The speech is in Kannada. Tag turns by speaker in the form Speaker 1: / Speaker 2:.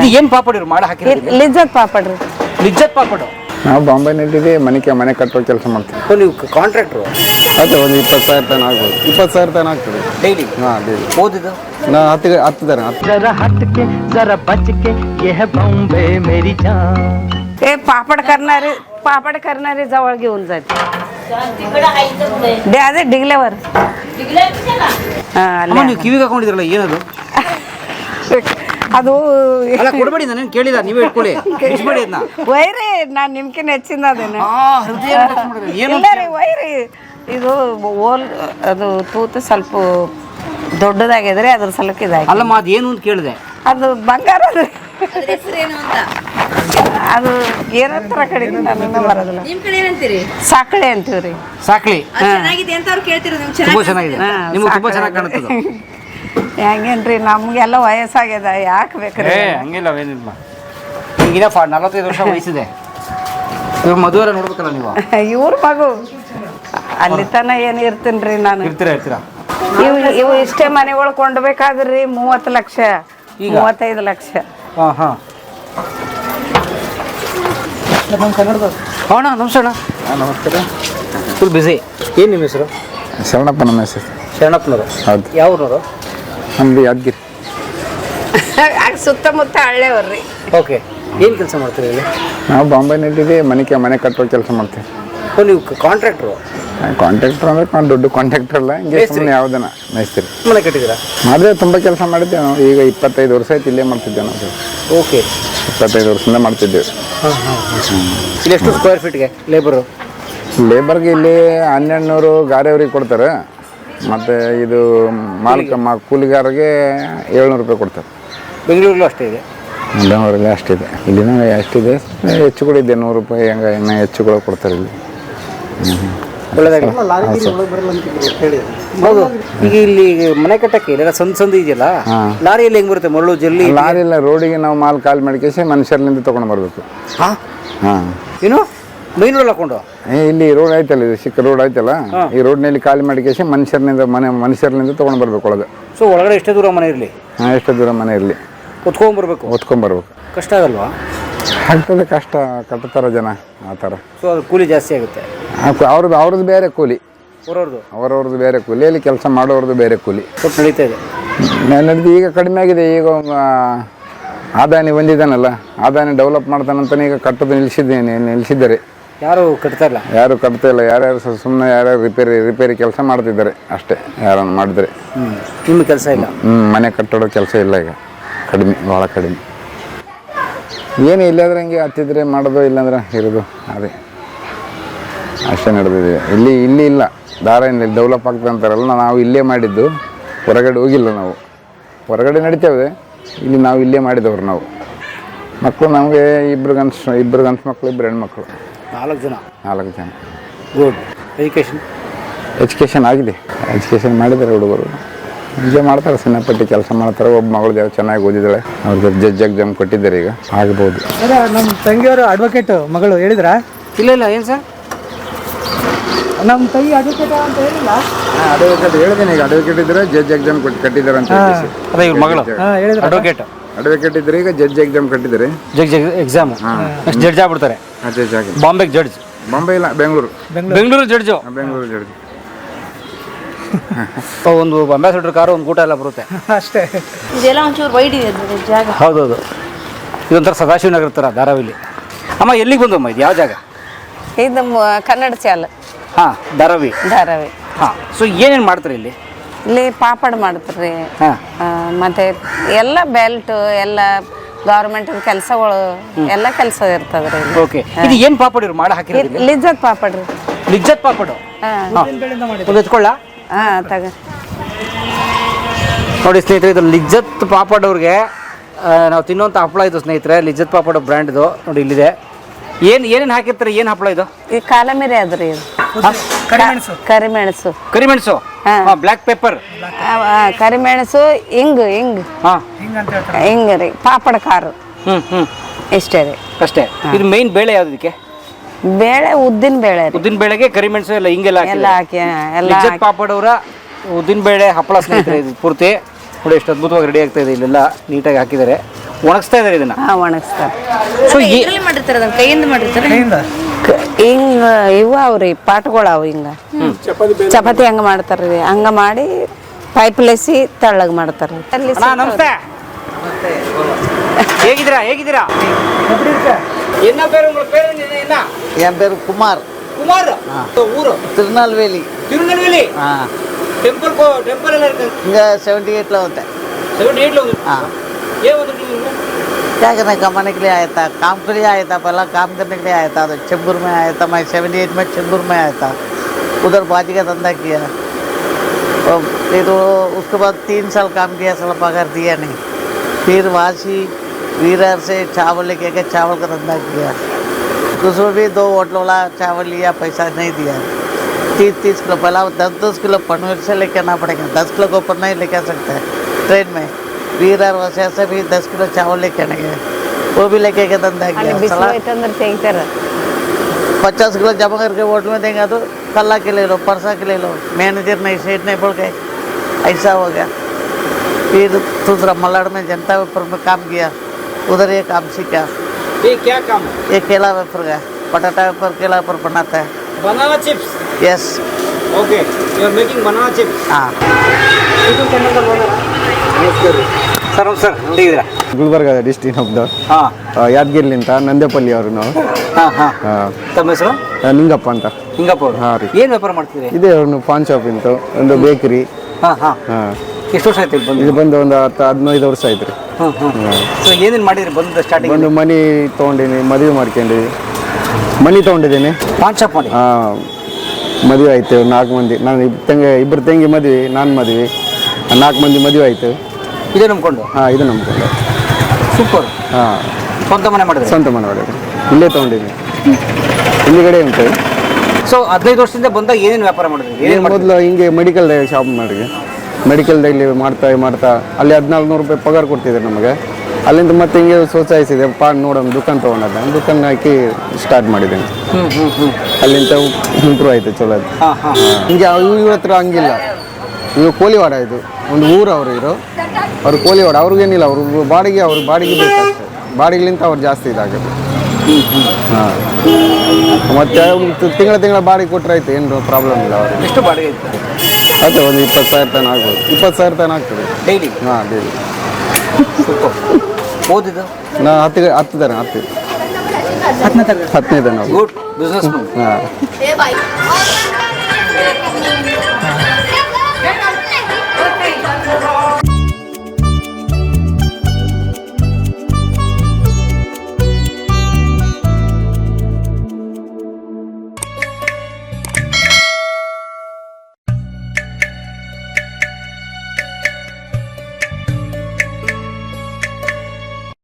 Speaker 1: ಇದು ಪಾಪಡ್ ಇವ್ರು ಮಾಡಿ ಹಾಕಿರೋದು
Speaker 2: ಲಿಜ್ಜತ್ ಪಾಪಡ್ರಿ
Speaker 1: ನಿಜ್ಜತ್ ಪಾಪಡು?
Speaker 3: ನಾವು ಬಾಂಬೈನಲ್ಲಿದ್ದೀವಿ ಮನೆಗೆ ಮನೆ ಕಟ್ಟೋ ಕೆಲಸ ಮಾಡ್ತೀವಿ.
Speaker 1: ಓ, ನೀವು ಕಾಂಟ್ರಾಕ್ಟ್ರು
Speaker 3: ಅದೇ ಒಂದು ಇಪ್ಪತ್ತು ಸಾವಿರ ತನ ಆಗ್ಬೋದು. ಇಪ್ಪತ್ತು ಸಾವಿರ ತನ ಆಗ್ತದೆ.
Speaker 1: ಡೈಲಿ
Speaker 3: ಹಾಂ ಡೈಲಿ ನಾ ಹತ್ತು ಹತ್ತು ಥರ ಹತ್ತು.
Speaker 4: जरा हट के जरा बच के यह बॉम्बे मेरी जान
Speaker 2: ते पापड करणारे पापड करणारे जवळ घेऊन जाते दे आज डिगल्यावर
Speaker 1: ನೀವು ಕಿವಿಗೆ ಹಾಕೊಂಡಿದ್ರಲ್ಲ ಏನದು?
Speaker 2: ಅದು
Speaker 1: ಅಲ್ಲ ಕೊಡಬೇಡಿ ನಾನೇನು ಕೇಳಿಲ್ಲ ನೀವೇ ಇಟ್ಕೊಳ್ಳಿ. ಬಿಚ್ಬೇಡಿ ಅದನ್ನ
Speaker 2: ವೈರಿ ನಾನು ನಿಮ್ಕಿನ ಹೆಚ್ಚಿಂದ ಅದೇನೆ.
Speaker 1: ಹೃದಯ ಏನು
Speaker 2: ಇಲ್ಲ ರೀ ವೈರಿ ಇದು ಓಲ್ ಅದು ತೂತು ಸ್ವಲ್ಪ ದೊಡ್ಡದಾಗಿದ್ರೆ ಅದ್ರ ಸಲಕ್ಕೆ ಇದಾಗಿ.
Speaker 1: ಅಲ್ಲಮ್ಮ ಅದು ಏನು ಅಂತ ಕೇಳಿದೆ.
Speaker 2: ಅದು ಬಂಗಾರ ಅದು. ಅದು ಏನಂತಾರ ಕಡೆ ನನಗೆ ಬರೋದಿಲ್ಲ.
Speaker 5: ನಿಮ್ ಕಡೆ ಏನಂತೀರಿ?
Speaker 2: ಸಾಕಳೆ ಅಂತೀವ್ರಿ.
Speaker 1: ಸಾಕಳಿ
Speaker 5: ಅದ್ ಚೆನ್ನಾಗಿದೆ ಅಂತ ಅವ್ರು ಕೇಳ್ತಿರೋದು ನಿಮ್ಗೆ
Speaker 1: ತುಂಬಾ
Speaker 5: ಚೆನ್ನಾಗಿ
Speaker 1: ಚೆನ್ನಾಗಿದೆ ನಿಮ್ಗೆ ತುಂಬಾ. ಚೆನ್ನಾಗಿ ಕಾಣುತ್ತದೆ.
Speaker 2: ಹೆಂಗೇನ್ರಿ ನಮ್ಗೆಲ್ಲ ವಯಸ್ಸಾಗ್ಯದ ಯಾಕೆ ಬೇಕ್ರಿ?
Speaker 1: ಏ ಹಂಗಿಲ್ಲ ಏನಿಲ್ಲ. ನಿಮ್ಗಿನ ಫಾ ನಲವತ್ತೈದು ವರ್ಷ ವಯಸ್ಸಿದೆ. ಇವ್ರ ಮದುವೆ ನೋಡ್ಬೇಕಲ್ಲ ನೀವು?
Speaker 2: ಇವ್ರ ಮಗು. ಅಲ್ಲಿ ತನ ಏನ್ ರೀ ನಾನು?
Speaker 1: ಇರ್ತೀರ ಇರ್ತೀರಾ?
Speaker 2: ಇವು ಇವು ಇಷ್ಟೇ ಮನೆಗಳು ಕೊಂಡ್ಬೇಕಾದ್ರಿ ಮೂವತ್ತು ಲಕ್ಷ
Speaker 1: ಈಗ?
Speaker 2: ಮೂವತ್ತೈದು ಲಕ್ಷ.
Speaker 1: ಹಾಂ ಹಾಂ. ಅಣ್ಣ ನಮಸ್ತೆ ಅಣ್ಣ.
Speaker 3: ಹಾಂ ನಮಸ್ಕಾರ
Speaker 1: ಫುಲ್ ಬ್ಯುಸಿ ಏನು ನಿಮ್ಮ ಹೆಸರು?
Speaker 3: ಶರಣಪ್ಪ ನಮ್ಮ ಹೆಸರು.
Speaker 1: ಶರಣಪ್ಪನವರು.
Speaker 3: ಹೌದು.
Speaker 1: ಯಾವ್ರವರು?
Speaker 3: ನಮ್ಮದು ಯಾದಗಿರಿ.
Speaker 2: ಸುತ್ತಮುತ್ತ ಹಳ್ಳೆಯವ್ರಿ
Speaker 1: ಓಕೆ ಏನು ಕೆಲಸ ಮಾಡ್ತೀರಿ ಇಲ್ಲಿ?
Speaker 3: ನಾವು ಬಾಂಬೆನಲ್ಲಿದ್ದೀವಿ ಮನೆ ಕೆ- ಮನೆ ಕಟ್ಟೋ ಕೆಲಸ ಮಾಡ್ತೀವಿ.
Speaker 1: ಓ ನೀವು ಕಾಂಟ್ರಾಕ್ಟ್ರು
Speaker 3: ಕಾಂಟ್ರಾಕ್ಟರ್ ಅಂದ್ರೆ ನಾನು ದೊಡ್ಡ ಕಾಂಟ್ರಾಕ್ಟರ್ ಅಲ್ಲ ಹಿಂಗೆ. ಸುಮ್ಮನೆ ಯಾವುದನ್ನ ಮೇಸ್ತ್ರಿ.
Speaker 1: ಮನೆ ಕಟ್ಟಿದ್ದೀರಾ?
Speaker 3: ಆದರೆ ತುಂಬ ಕೆಲಸ ಮಾಡಿದ್ದೆ ನಾವು. ಈಗ ಇಪ್ಪತ್ತೈದು ವರ್ಷ ಆಯ್ತು ಇಲ್ಲೇ ಮಾಡ್ತಿದ್ದೆ ನಾವು
Speaker 1: ಓಕೆ.
Speaker 3: ಇಪ್ಪತ್ತೈದು ವರ್ಷದಿಂದ ಮಾಡ್ತಿದ್ದೇವೆ.
Speaker 1: ಇಲ್ಲಿ ಎಷ್ಟು ಸ್ಕ್ವೇರ್ ಫೀಟ್ಗೆ ಲೇಬರು
Speaker 3: ಲೇಬರ್ಗೆ ಇಲ್ಲಿ ಹನ್ನೆರಡು ನೂರು ಗಾರೆಯವ್ರಿಗೆ ಕೊಡ್ತಾರೆ. ಮತ್ತು ಇದು ಮಾಲಕ ಮಾ ಕೂಲಿಗಾರರಿಗೆ ಏಳ್ನೂರು ರೂಪಾಯಿ ಕೊಡ್ತಾರೆ.
Speaker 1: ಬೆಂಗಳೂರಲ್ಲೂ ಅಷ್ಟೇ ಇದೆ?
Speaker 3: ಬೆಂಗಳೂರಲ್ಲಿ ಅಷ್ಟಿದೆ ಇಲ್ಲಿನ ಅಷ್ಟಿದೆ ಹೆಚ್ಚು ಕೂಡ ಇದೆ ನೂರು ರೂಪಾಯಿ ಹೆಂಗೆ ಇನ್ನೂ ಹೆಚ್ಚು ಕೂಡ ಕೊಡ್ತಾರೆ ಇಲ್ಲಿ.
Speaker 1: ಒಳ್ಳೆದಾಗಲಿ ಹೌದು. ಈಗ ಇಲ್ಲಿ ಮನೆ ಕಟ್ಟಕ್ಕೆ ಇಲ್ಲ ಸಂದ್ ಸಂದು ಇದೆಯಲ್ಲ
Speaker 3: ಹಾಂ.
Speaker 1: ಲಾರಿಯಲ್ಲಿ ಹೆಂಗ್ ಬರುತ್ತೆ? ಮರಳು ಜಲ್ಲಿ
Speaker 3: ಲಾರಿ ಇಲ್ಲ ರೋಡಿಗೆ ನಾವು ಮಾಲ್ ಕಾಲ್ ಮಾಡಿಕೇಸಿ ಮನುಷ್ಯರ್ಲಿಂದ ತೊಗೊಂಡು ಬರಬೇಕು.
Speaker 1: ಹಾಂ?
Speaker 3: ಹಾಂ.
Speaker 1: ಏನು? ಮೈನ್ ರೋಡ್ ಹಾಕೊಂಡು
Speaker 3: ಇಲ್ಲಿ ರೋಡ್ ಐತಲ್ಲ ಇದು ಸಿಕ್ಕ ರೋಡ್ ಐತಲ್ಲ ಈ ರೋಡ್ನಲ್ಲಿ ಖಾಲಿ ಮಾಡಿಕೇಸಿ ಮನುಷ್ಯರ್ನಿಂದ ಮನೆ ಮನುಷ್ಯರ್ನಿಂದ ತೊಗೊಂಡು ಬರಬೇಕು ಒಳಗೆ.
Speaker 1: ಸೊ ಒಳಗಡೆ ಎಷ್ಟೇ ದೂರ ಮನೆ ಇರಲಿ?
Speaker 3: ಹಾಂ ಎಷ್ಟು ದೂರ ಮನೆ ಇರಲಿ.
Speaker 1: ಹೊತ್ಕೊಂಡ್ಬರ್ಬೇಕು
Speaker 3: ಓದ್ಕೊಂಬರ್ಬೇಕು
Speaker 1: ಕಷ್ಟ ಆಗಲ್ವಾ?
Speaker 3: ಆಗ್ತದೆ ಕಷ್ಟ ಕಟ್ಟುತ್ತಾರೆ ಜನ ಆ ಥರ.
Speaker 1: ಸೊ ಅದು ಕೂಲಿ ಜಾಸ್ತಿ ಆಗುತ್ತೆ?
Speaker 3: ಅವ್ರದ್ದು ಅವ್ರದ್ದು ಬೇರೆ ಕೂಲಿ.
Speaker 1: ಅವರವ್ರದ್ದು?
Speaker 3: ಅವರವ್ರದ್ದು ಬೇರೆ ಕೂಲಿ. ಅಲ್ಲಿ ಕೆಲಸ ಮಾಡೋರದ್ದು ಬೇರೆ ಕೂಲಿ.
Speaker 1: ಸ್ವಲ್ಪ ನಡೀತಾ ಇದೆ?
Speaker 3: ಈಗ ಕಡಿಮೆ ಆಗಿದೆ. ಈಗ ಆದಾನಿ ಬಂದಿದ್ದಾನಲ್ಲ ಆದಾನಿ ಡೆವಲಪ್ ಮಾಡ್ತಾನಂತಾನೆ ಈಗ ಕಟ್ಟೋದು ನಿಲ್ಲಿಸಿದ್ದೇನೆ ನಿಲ್ಲಿಸಿದ್ದಾರೆ
Speaker 1: ಯಾರು ಕಟ್ತಾ ಇಲ್ಲ?
Speaker 3: ಯಾರು ಕಟ್ತಾ ಇಲ್ಲ ಯಾರ್ಯಾರು ಸುಮ್ಮನೆ ಯಾರ್ಯಾರು ರಿಪೇರಿ ರಿಪೇರಿ ಕೆಲಸ ಮಾಡ್ತಿದ್ದಾರೆ ಅಷ್ಟೇ ಯಾರನ್ನು ಮಾಡಿದ್ರೆ.
Speaker 1: ನಿಮ್ಮ ಕೆಲಸ ಇಲ್ಲ?
Speaker 3: ಹ್ಞೂ ಮನೆ ಕಟ್ಟಡೋ ಕೆಲಸ ಇಲ್ಲ ಈಗ ಕಡಿಮೆ ಭಾಳ ಕಡಿಮೆ. ಏನು ಇಲ್ಲಾಂದ್ರೆ ಹಂಗೆ ಹತ್ತಿದ್ರೆ ಮಾಡೋದು ಇಲ್ಲಾಂದ್ರೆ ಇರೋದು ಅದೇ. ಅಷ್ಟೇ ನಡೆದಿದೆ. ಇಲ್ಲಿ ಇಲ್ಲಿ ಇಲ್ಲ. ದಾರ ಏನಿಲ್ಲ ಡೆವಲಪ್ ಆಗ್ತದೆ ಅಂತಾರಲ್ಲ ನಾವು ಇಲ್ಲೇ ಮಾಡಿದ್ದು ಹೊರಗಡೆ ಹೋಗಿಲ್ಲ ನಾವು. ಹೊರಗಡೆ ನಡಿತೇವೆ ಇಲ್ಲಿ ನಾವು ಇಲ್ಲೇ ಮಾಡಿದವ್ರು ನಾವು. ಮಕ್ಕಳು ನಮಗೆ ಇಬ್ಬರು ಗನ್ಸ್ ಇಬ್ಬರು ಗನ್ಸ್ ಮಕ್ಕಳು ಇಬ್ಬರು ಹೆಣ್ಮಕ್ಳು.
Speaker 1: ನಾಲ್ಕು ಜನ.
Speaker 3: ನಾಲ್ಕು ಜನ.
Speaker 1: ಗುಡ್ ಎಜುಕೇಷನ್
Speaker 3: ಎಜುಕೇಷನ್ ಆಗಿದೆ. ಎಜುಕೇಷನ್ ಮಾಡಿದ್ದಾರೆ ಹುಡುಗರು. ಹೀಗೆ ಮಾಡ್ತಾರೆ ಸಣ್ಣಪಟ್ಟಿ ಕೆಲಸ ಮಾಡ್ತಾರೆ. ಒಬ್ಬ ಮಗಳು ಯಾವ ಚೆನ್ನಾಗಿ ಓದಿದಾಳೆ ಅವ್ರದ್ದು ಜಡ್ಜ್ ಎಕ್ಸಾಮ್ ಕೊಟ್ಟಿದ್ದಾರೆ ಈಗ. ಆಗ್ಬೋದು.
Speaker 6: ನಮ್ಮ ತಂಗಿಯವರು ಅಡ್ವೊಕೇಟ್ ಮಗಳು ಹೇಳಿದ್ರಾ?
Speaker 1: ಇಲ್ಲ ಇಲ್ಲ. ಏನು ಸರ್?
Speaker 6: ನಮ್ಮ ತಂಗಿ ಅಡ್ವೊಕೇಟ್ ಅಂತ ಹೇಳಿಲ್ಲ.
Speaker 3: ಅಡ್ವೊಕೇಟ್ ಹೇಳಿದ್ದೀನಿ. ಈಗ ಅಡ್ವೊಕೇಟ್ ಇದ್ರೆ ಜಡ್ಜ್ ಎಕ್ಸಾಮ್ ಕೊಟ್ಟು ಕಟ್ಟಿದ್ದಾರೆ ಅಂತ ಹೇಳಿ
Speaker 1: ಅದೇ ಇವ್ರ ಮಗಳು.
Speaker 6: ಹೇಳಿದ್ರ?
Speaker 1: ಅಡ್ವೊಕೇಟ್
Speaker 3: ಅಡ್ವೊಕೇಟ್ ಇದ್ರೆ ಈಗ ಜಡ್ಜ್ ಎಕ್ಸಾಮ್ ಕಟ್ಟಿದ್ದಾರೆ?
Speaker 1: ಜಡ್ಜ್ ಎಕ್ಸಾಮ್ ನೆಕ್ಸ್ಟ್ ಜಡ್ಜ್ ಆಗ್ಬಿಡ್ತಾರೆ.
Speaker 3: ಜಡ್ಜ್ ಆಗಿ.
Speaker 1: ಬಾಂಬೆಗೆ ಜಡ್ಜ್
Speaker 3: ಬಾಂಬೆ ಇಲ್ಲ ಬೆಂಗಳೂರು
Speaker 1: ಬೆಂಗಳೂರು ಜಡ್ಜು
Speaker 3: ಬೆಂಗಳೂರು ಜಡ್ಜ್
Speaker 1: ಒಂದು ಅಂಬಾಸಿಡರ್ ಕಾರು ಒಂದು ಊಟ ಎಲ್ಲ ಬರುತ್ತೆ.
Speaker 6: ಅಷ್ಟೇ.
Speaker 5: ಇದೆಲ್ಲ ಒಂಚೂರು ವೈಡ್ ಇದೆ ಜಾಗ.
Speaker 1: ಹೌದೌದು. ಇದೊಂಥರ ಸದಾಶಿವನಗರ ಥರ ಧಾರಾವಿಲಿ ಅಮ್ಮ ಎಲ್ಲಿಗೆ ಬಂದಮ್ಮ ಇದು? ಯಾವ ಜಾಗ?
Speaker 2: ಇದು ಕನ್ನಡ ಚಾಲ
Speaker 1: ಹಾಂ ಧಾರಾವಿ
Speaker 2: ಧಾರಾವಿ
Speaker 1: ಹಾಂ ಸೊ ಏನೇನು ಮಾಡ್ತಾರೆ ಇಲ್ಲಿ?
Speaker 2: ಇಲ್ಲಿ ಪಾಪಡ್ ಮಾಡ್ತಾರೆ. ಮತ್ತೆ ಎಲ್ಲ ಬೆಲ್ಟ್ ಎಲ್ಲ ಗೌರ್ಮೆಂಟ್ ಕೆಲಸಗಳು ಎಲ್ಲ ಕೆಲಸ ಇರ್ತದ್ರಿ.
Speaker 1: ಓಕೆ ಇದು ಏನು ಪಾಪಡ್ ಇವ್ರು ಮಾಡಿ ಹಾಕಿರೋದು
Speaker 2: ಲಿಜ್ಜತ್ ಪಾಪಡ್ರಿ
Speaker 1: ಲಿಜ್ಜತ್ ಪಾಪಡು?
Speaker 2: ಹಾ.
Speaker 1: ಒಂದು ಎತ್ಕೊಳ್ಳ?
Speaker 2: ಹಾ ತಗ.
Speaker 1: ನೋಡಿ ಸ್ನೇಹಿತರೆ ಇದು ಲಿಜ್ಜತ್ ಪಾಪಡ್ ಅವ್ರಿಗೆ ನಾವು ತಿನ್ನುವಂಥ ಹಪ್ಪಳ ಇದು ಸ್ನೇಹಿತರೆ ಲಿಜ್ಜತ್ ಪಾಪಡ್ ಬ್ರ್ಯಾಂಡ್ದು. ನೋಡಿ ಇಲ್ಲಿದೆ. ಏನು ಏನೇನ್ ಹಾಕಿರ್ತಾರೆ ಏನು ಹಪ್ಪಳ ಇದು?
Speaker 2: ಈ ಕಾಲಮಿರಿ ಅದ್ರಿ ಇದು.
Speaker 6: ಕರಿಮೆಣಸು.
Speaker 2: ಕರಿಮೆಣಸು.
Speaker 1: ಕರಿಮೆಣಸು?
Speaker 2: ಹಾ.
Speaker 1: ಬ್ಲ್ಯಾಕ್ ಪೆಪ್ಪರ್
Speaker 2: ಕರಿಮೆಣಸು ಹಿಂಗ್ ಹಿಂಗ್
Speaker 1: ಹಾಂ.
Speaker 6: ಹಿಂಗಂತ ಹೇಳ್ತಾರೆ.
Speaker 2: ಹಿಂಗ್ ರೀ ಪಾಪಡ ಕಾರು
Speaker 1: ಹ್ಞೂ ಹ್ಞೂ
Speaker 2: ಇಷ್ಟೇ ರೀ.
Speaker 1: ಅಷ್ಟೇ. ಇದು ಮೇನ್ ಬೇಳೆ ಯಾವುದಕ್ಕೆ
Speaker 2: ಬೇಳೆ ಉದ್ದಿನ ಬೇಳೆ ರೀ.
Speaker 1: ಉದ್ದಿನ ಬೇಳೆಗೆ ಕರಿಮೆಣಸು ಎಲ್ಲ ಹಿಂಗೆಲ್ಲ
Speaker 2: ಎಲ್ಲ
Speaker 1: ಹಾಕಿ
Speaker 2: ಹಾಕಿ ಎಲ್ಲ
Speaker 1: ಲಿಜ್ಜತ್
Speaker 2: ಹಾಕಿ.
Speaker 1: ಪಾಪಡ್ ಅವರ ಉದ್ದಿನ ಬೇಳೆ ಹಪ್ಪಳ ಸ್ನೇಹಿತರೆ ಇದು ಪೂರ್ತಿ. ನೋಡಿ ಎಷ್ಟು ಅದ್ಭುತವಾಗಿ ರೆಡಿ ಆಗ್ತಾ ಇದೆ ಇಲ್ಲೆಲ್ಲ ನೀಟಾಗಿ ಹಾಕಿದ್ದಾರೆ. ಒಣಗಿಸ್ತಾ ಇದ್ದಾರೆ ಇದನ್ನ.
Speaker 2: ಹಾಂ ಒಣಗಿಸ್ತಾರೆ.
Speaker 1: ಸೊ ಈ
Speaker 5: ಮಾಡಿರ್ತಾರೆ ಅದನ್ನ? ಕೈಯಿಂದ ಮಾಡಿರ್ತಾರೆ?
Speaker 2: ಹಿಂಗ ಇವ ಅವ್ರಿ ಪಾಟ್ಗಳು ಅವು ಹಿಂಗ ಚಪಾತಿ ಹಂಗ ಮಾಡ್ತಾರ್ರಿ ಹಂಗ ಮಾಡಿ ಪೈಪ್ಲೆಸಿ ತಳ್ಳಗ್ ಮಾಡ್ತಾರ್ರಿ ಅಲ್ಲಿ
Speaker 1: ನಮಸ್ತೆ ಹೇಗಿದ್ದೀರಾ ಹೇಗಿದ್ದೀರಾ என்ன பேர் உங்களுக்கு? பேர் என்ன
Speaker 7: என் பேர் குமார்.
Speaker 1: குமார்? ஊர்?
Speaker 7: திருநெல்வேலி.
Speaker 1: திருநெல்வேலி? டெம்பிள் டெம்பிள் எல்லாம் இருக்கு
Speaker 7: இங்கே செவன்டி எயிட்டில்
Speaker 1: வந்தேன். செவன்டி எயிட்டில்
Speaker 7: வந்து
Speaker 1: ஏன் வந்துருக்கீங்க
Speaker 7: क्या करना कमाने के लिए आया था, काम के लिए आया था, पहला काम करने के लिए आया था तो चेंबूर में आया था, मैं सेवेंटी एट में चेंबूर में आया था। उधर बाजी का धंधा किया। और फिर उसके बाद तीन साल काम किया, साला पगार दिया नहीं। फिर वासी वीरर से चावल लेके गए चावल का धंधा किया। उसमें भी दो होटल वाला चावल लिया, पैसा नहीं दिया। तीस तीस किलो, पहला दस दस किलो पनवेल से लेके आना पड़ेगा। दस किलो को ऊपर नहीं लेके आ सकते ट्रेन में। वीरर वैसे से भी दस किलो चावल लेके आने गए वो भी लेके के धंधा
Speaker 2: ಅಲ್ಲಿ
Speaker 7: किया
Speaker 2: ಬಿಸಿಲು
Speaker 7: साला
Speaker 2: ಐತಂದ್ರೆ ತೆಗಿತಾರ
Speaker 7: पचास किलो जमा करके होटल में देंगे तो कल्ला के ले लो परसा के ले लो मैनेजर नहीं सेठ नहीं बोल गए ऐसा हो गया फिर दूसरा मलाड में जनता वेपर में काम किया उधर ये काम सीखा
Speaker 1: ये क्या काम है
Speaker 7: ये केला वेपर का पटाटा वेपर केला वेपर बनाता है
Speaker 1: banana chips
Speaker 7: yes
Speaker 1: okay you are making banana chips
Speaker 7: हाँ
Speaker 1: ಸರ್. ಸರ್ ಹೇಗಿದ್ದೀರಾ?
Speaker 8: ಗುಲ್ಬರ್ಗ ಡಿಸ್ಟ್ರಿಕ್ ನಮ್ದು.
Speaker 1: ಹಾಂ.
Speaker 8: ಯಾದಗಿರಿಲಿಂದ ನಂದೇಪಲ್ಲಿ ಅವರು ನಾವು
Speaker 1: ಹಾಂ ಹಾಂ. ತಮ್ಮ ಹೆಸರು?
Speaker 8: ಆ, ನಿಂಗಪ್ಪ ಅಂತ.
Speaker 1: ಹಿಂಗಪ್ಪ ಅವರು.
Speaker 8: ಹಾಂ ರೀ.
Speaker 1: ಏನು ವ್ಯಾಪಾರ ಮಾಡ್ತಿದ್ರಿ
Speaker 8: ಇದೆ ಒಂದು ಪಾನ್ ಶಾಪ್ ಇಂತು ಒಂದು ಬೇಕರಿ
Speaker 1: ಹಾಂ ಹಾಂ.
Speaker 8: ಹಾಂ.
Speaker 1: ಎಷ್ಟು ವರ್ಷ ಆಯ್ತು ಇಲ್ಲಿ ಬಂದು?
Speaker 8: ಇದು ಬಂದು ಒಂದು ಹತ್ತು ಹದಿನೈದು ವರ್ಷ ಆಯ್ತು ರೀ.
Speaker 1: ಹಾಂ ಹಾಂ. ಸೊ ಏನೇನು ಮಾಡಿದ್ರಿ ಬಂದ ಸ್ಟಾರ್ಟಿಂಗ್
Speaker 8: ಒಂದು ಮನಿ ತೊಗೊಂಡಿನಿ ಮದುವೆ ಮಾಡ್ಕೊಂಡಿವಿ ಮನಿ ತೊಗೊಂಡಿದ್ದೀನಿ.
Speaker 1: ಪಾನ್ ಶಾಪ್ ಮಾಡಿ?
Speaker 8: ಮದುವೆ ಆಯ್ತು ನಾಲ್ಕು ಮಂದಿ. ನಾನು ಇಬ್ ತಂಗಿ ಇಬ್ಬರು ತಂಗಿ ಮದುವೆ ನಾನು ಮದುವೆ. ನಾಲ್ಕು ಮಂದಿ ಮದುವೆ ಆಯ್ತು.
Speaker 1: ಇದೇ ನಂಬ್ಕೊಂಡು?
Speaker 8: ಹಾಂ ಇದು ನಮ್ಕೊಂಡು
Speaker 1: ಸೂಪರ್
Speaker 8: ಹಾಂ.
Speaker 1: ಸ್ವಂತ ಮನೆ ಮಾಡಿದ್ರೆ?
Speaker 8: ಸ್ವಂತ ಮನೆ ಮಾಡಿದ್ರು ಇಲ್ಲೇ ತೊಗೊಂಡಿದ್ವಿ. ಇಲ್ಲಿಗಡೆ ಉಂಟು.
Speaker 1: ಸೊ ಹದಿನೈದು ವರ್ಷದಿಂದ ಬಂದಾಗ ಏನೇನು ವ್ಯಾಪಾರ ಮಾಡಿದ್ರಿ? ಏನೇನು
Speaker 8: ಏನು ಮೊದಲು ಹಿಂಗೆ ಮೆಡಿಕಲ್ ಶಾಪ್ ಮಾಡಿ ಮೆಡಿಕಲ್ ಡೈಲಿ ಮಾಡ್ತಾ ಮಾಡ್ತಾ ಅಲ್ಲಿ ಹದಿನಾಲ್ಕು ನೂರು ರೂಪಾಯಿ ಪಗಾರ ಕೊಡ್ತಿದ್ರು ನಮಗೆ. ಅಲ್ಲಿಂದ ಮತ್ತೆ ಹಿಂಗೆ ಸೋಚಾಯಿಸಿದೆ ಪಾ ನೋಡೋಣ ದುಕಾನ್ ತೊಗೊಂಡದ ದುಕಾನ್ ಹಾಕಿ ಸ್ಟಾರ್ಟ್ ಮಾಡಿದ್ದೇನೆ ಅಲ್ಲಿಂದ ಇಂಪ್ರೂವ್ ಆಯಿತು ಚಲೋ ಆಯ್ತು.
Speaker 1: ಹಾಂ ಹಾಂ
Speaker 8: ಹಿಂಗೆ ಇವ್ರ ಹತ್ರ ಹಂಗಿಲ್ಲ. ಇವು ಕೋಲಿವಾಡ ಇದು. ಒಂದು ಊರು ಅವರು ಇರೋ ಅವ್ರು ಕೋಲಿವಾಡ ಅವ್ರಿಗೇನಿಲ್ಲ ಅವ್ರ ಬಾಡಿಗೆ ಅವ್ರ ಬಾಡಿಗೆ ಬೇಕಷ್ಟೇ ಬಾಡಿಗೆಲಿಂತ ಅವ್ರು ಜಾಸ್ತಿ ಇದಾಗುತ್ತೆ ಹಾಂ. ಮತ್ತೆ ತಿಂಗಳ ತಿಂಗಳ ಬಾಡಿಗೆ ಕೊಟ್ಟರೆ ಆಯ್ತು ಏನು ಪ್ರಾಬ್ಲಮ್ ಇಲ್ಲ ಅವ್ರಿಗೆ.
Speaker 1: ಎಷ್ಟು ಬಾಡಿಗೆ ಇತ್ತು?
Speaker 8: ಅದೇ ಒಂದು ಇಪ್ಪತ್ತು ಸಾವಿರ ತನಕ ಆಗ್ಬೋದು. ಇಪ್ಪತ್ತು ಸಾವಿರ ತನಕ ಆಗ್ತದೆ.
Speaker 1: ಡೈಲಿ
Speaker 8: ಹಾಂ ಡೈಲಿ
Speaker 1: ಸೂಪರ್ ಓದಿದ್ದು?
Speaker 8: ನಾ ಹತ್ತು ಹತ್ತು ತನ ಹತ್ತು. ಹತ್ತನೇ ತನ
Speaker 1: ಗುಡ್ ಬಿಸ್ನೆಸ್
Speaker 8: ಹಾಂ.